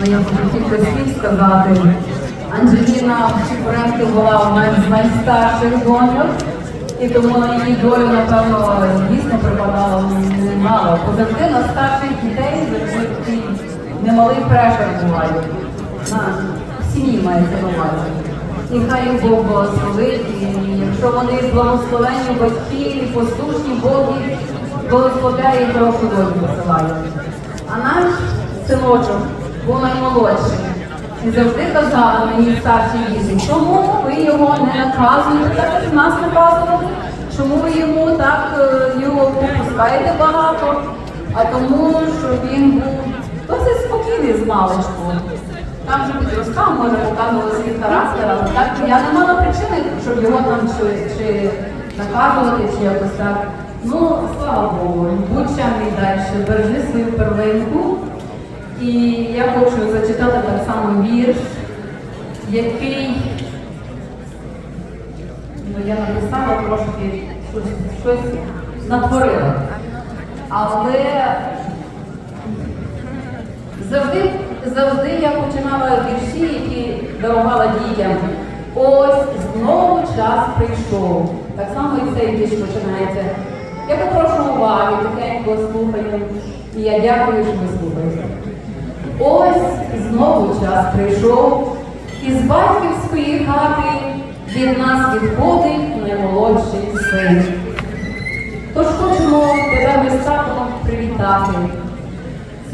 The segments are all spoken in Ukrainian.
Хочу кілька слів сказати. Анджеліна Чепуренко була одна з найстарших доньок, і тому на її долю, напевно, дійсно припадало немало. Бо завжди на старших дітей завжди немалий прешер буває. На сім'ї мається на увазі. І хай їх Бог благословить, і якщо вони благословені батьки, послушні Бог їх благословляє і долю посилає. А наш синочок був наймолодший. І завжди казали мені старші діти, чому ви його не наказуєте, так як нас наказували, чому ви йому так е, його попускаєте багато, а тому, що він був досить спокійний з маличку. Там же підростав, може показували свій характер, але так я не мала причини, щоб його там чи, чи наказувати, чи якось так. Ну, слава Богу, будь чемний далі, бережи свою перлинку. І я хочу зачитати так само вірш, який ну, я написала трошки щось, щось натворила. Але завжди, завжди я починала вірші, які дарувала дітям. Ось знову час прийшов. Так само і цей вірш починається. Я попрошу уваги, тихенько слухаю. І я дякую, що ви слухаєте. Ось знову час прийшов, і з батьківської хати від нас відходить наймолодший син. Тож хочемо тебе ми привітати.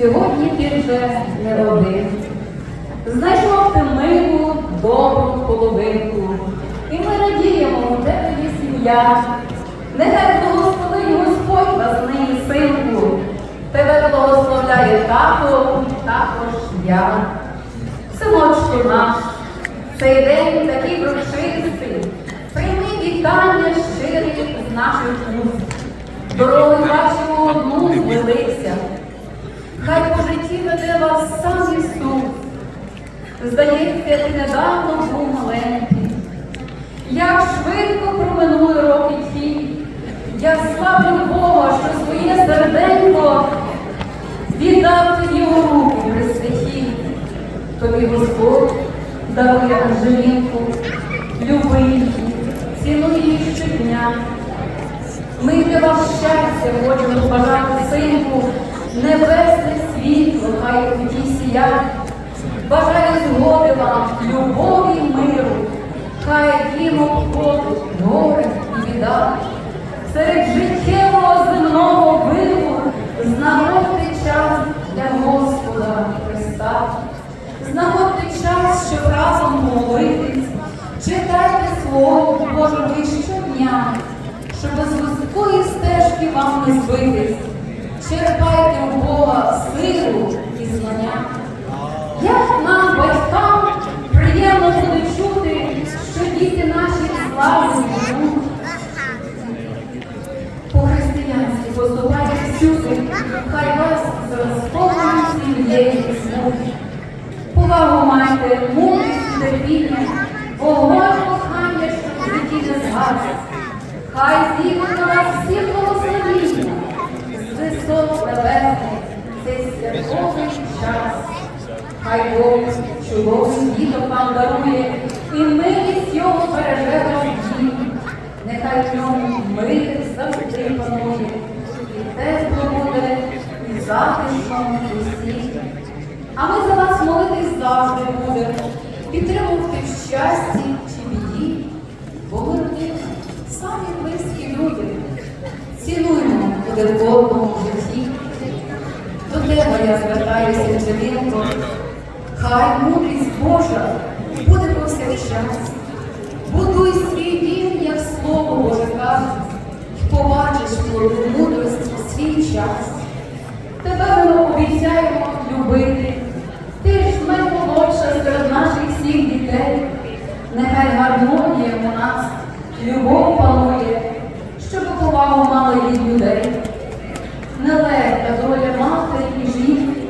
Сьогодні ти вже не один. Знайшов ти милу, добру половинку. І ми радіємо, у тебе сім'я. Нехай благословить Господь вас нині, синку. Тебе благословляє тато, також я. Синочку наш, цей день такий врочистий. Прийми вітання щирих з наших уст. Дорогою бачимо одну звелися. Хай по житті веде вас сам Ісус. Здається, ти недавно був маленький. Як швидко проминули роки ті, я славлю Бога, що своє серденько руки присвяті. Тобі Господь дарує Анжелінку, люби її, цінуй її щодня. Ми для вас щастя хочемо бажати синку, небесне світло, хай у тій сіять. Бажаю згоди вам, любові й миру, хай дім обходить горе і біда. Серед життєвого земного виру час щоб разом молитись, читайте Слово Боже щодня, щоб з вузької стежки вам не збитись. Черпайте у Бога силу і знання. Як нам, батькам, приємно буде чути, що діти наші славні живуть. По-християнськи поступайте всюди, хай вас з розповненою сім'єю смуть. Повагу майте, мудрість, терпіння, вогонь кохання, що в житті не згасить. Хай зійдуть на вас всі благословіння, з висот небесних цей святковий час. Хай Бог чудовий діток вам дарує, і милість його береже ваш дім. Нехай в ньому мир завжди панує, і тепло буде, і затишно усіх. А ми за вас будемо, підтримувати в щасті чи біді, бо ми родина, самі близькі люди. Цінуємо один в житті. До тебе я звертаюся, Анжелінко, хай мудрість Божа буде повсякчас. Будуй свій дім, як слово Боже каже, і побачиш плоду мудрості в свій час. Тебе ми обіцяємо любити. Серед наших всіх дітей. Нехай гармонія у нас, любов панує, щоб повагу мали від людей. Нелегка доля матері і жінки,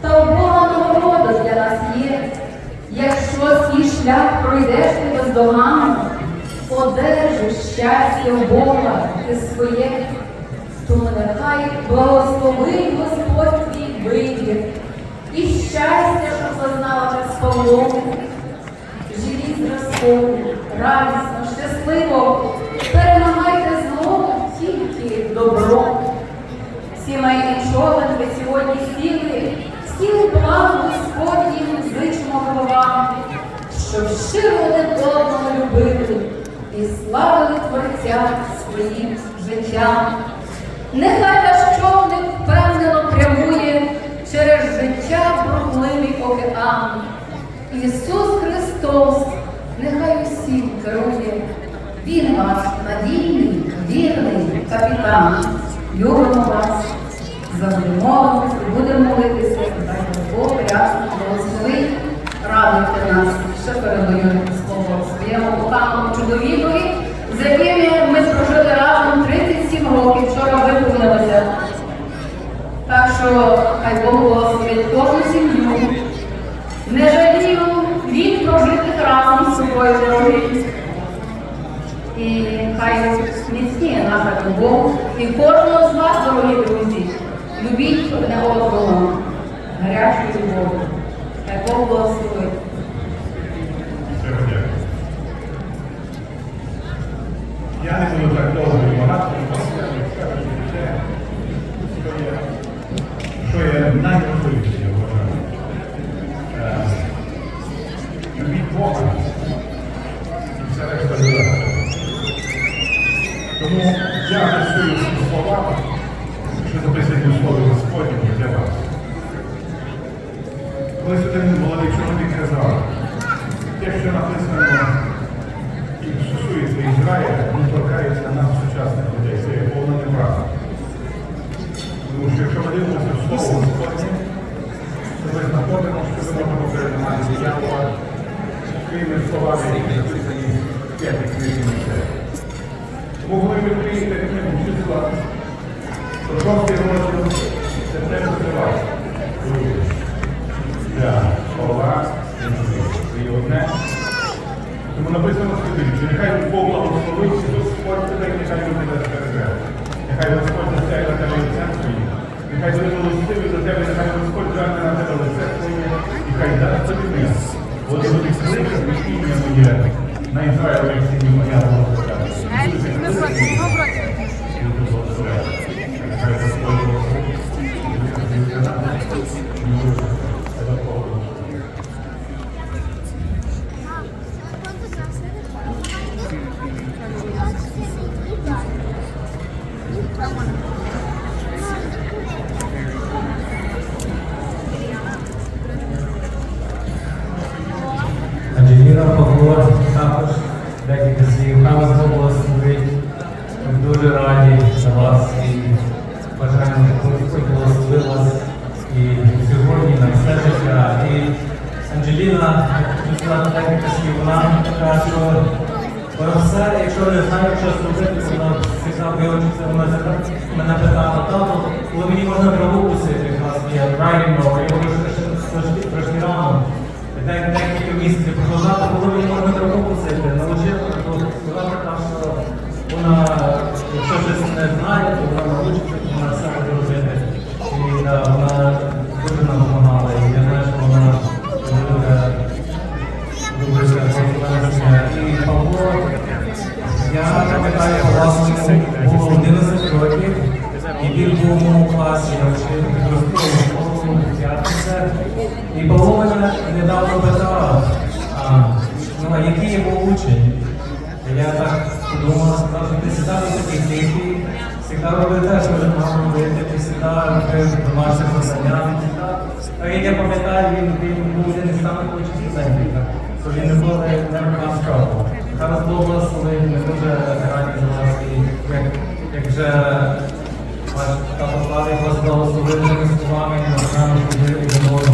та у Бога нагорода для нас є. Якщо свій шлях пройдеш ти бездоганно, одержиш щастя Бога ти своє, тому нехай благословить Господь твій вибір і щастя, щоб соломи. Живіть зразково, радісно, щасливо, перемагайте зло тільки добро. Сімейний човен ви сьогодні сіли, стіл план Господнім зичимо головам, щоб щиро одного любили і славили Творця своїм життям. Нехай Ісус Христос, нехай усім керує. Він ваш надійний, вірний капітан. Любимо вас, завжди будемо молитися, дай Бог рясно благословить, радуйте нас, що передаю слово своєму коханому чоловікові, з яким ми прожили разом 37 років, вчора виповнилося. Так що хай Бог благословить кожну сім'ю. Не жалію літ прожитих разом з собою дорогі. І хай міцніє наша любов. І кожного з вас, дорогі друзі, любіть одне одного гарячою любов'ю. Бог благословить. Щиро дякую. Я не буду так довго вимагати, бо скажу те, що є, що є найважливіше, я вважаю. Е, Любіть Бога і все решта залежить. Тому я працюю з словами, що записані у слові Господньому для вас. Колись один молодий чоловік казав, те, що написано і стосується Ізраїля, не торкається нас сучасних людей. Це є повна неправда. Тому що якщо ми дивимося в слово Господнє, то ми знаходимо, що ми можемо передавати диявола своїми словами, які написані в п'ятій книзі Мойсея. Коли ви числа, то шостий розділ це не що називається. Для одне. Тому написано сюди, що нехай Бог благословить, Господь тебе, нехай буде тебе. Нехай Господь на тебе лице своє. Нехай буде милостивий до тебе, нехай Господь зверне на тебе лице своє, і хай дасть тобі мир. Бо ти будеш кликати ім'я моє на Ізраїлі сім'ї моя благословляє. Дуже кликати і буду благословляти. Нехай Господь благословить. і буде тобі нам. І буде тебе Богу. Анджеліна Павло також декілька слів. Хай вас Бог благословить. Ми дуже раді за вас і бажаємо, щоб Господь благословив вас і сьогодні на все життя. І Я хочу сказати декілька слів, вона така, що вона все, якщо не знає, що зробити, вона завжди виучиться, вона мене питала, тато, коли мені можна траву кусити, нас правильно, я ще завжди трошки рано. Декілька місяців проживати, коли мені можна траву кусити, навчила, то вона така, що вона, якщо щось не знає, то вона навчиться, вона все буде робити. І вона недавно питав, а, ну, який був учень? Я так подумав, що ти завжди такий тихий, завжди робив те, що вже мав робити, ти завжди робив домашнє завдання. А як я пам'ятаю, він, був один із самих студентів, так, що він ніколи не робив справу. Зараз Бог благословив, ми дуже раді за вас, і як, вже ваш тато Славік вас благословив цими словами, ми знаємо, що ви